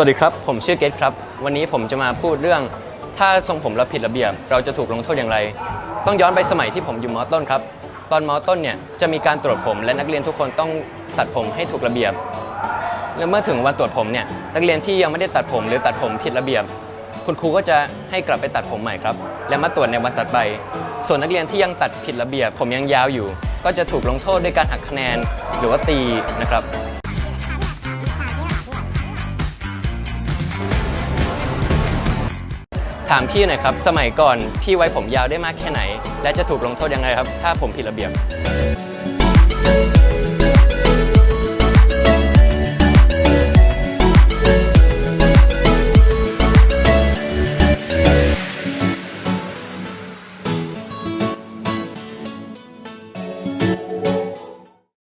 สวัสดีครับ ผมชื่อเกตครับ วันนี้ผมจะมาพูดเรื่อง ถ้าทรงผมเราผิดระเบียบ เราจะถูกลงโทษอย่างไร ต้องย้อนไปสมัยที่ผมอยู่มอต้นครับ ตอนมอต้นเนี่ยจะมีการตรวจผมและนักเรียนทุกคนต้องตัดผมให้ถูกระเบียบ และเมื่อถึงวันตรวจผมเนี่ยนักเรียนที่ยังไม่ได้ตัดผมหรือตัดผมผิดระเบียบ คุณครูก็จะให้กลับไปตัดผมใหม่ครับ และมาตรวจในวันตัดไป ส่วนนักเรียนที่ยังตัดผิดระเบียบ ผมยังยาวอยู่ ก็จะถูกลงโทษด้วยการหักคะแนนหรือว่าตีนะครับ ถามพี่หน่อยครับ สมัยก่อนพี่ไว้ผมยาวได้มากแค่ไหน และจะถูกลงโทษยังไงครับ ถ้าผมผิดระเบียบ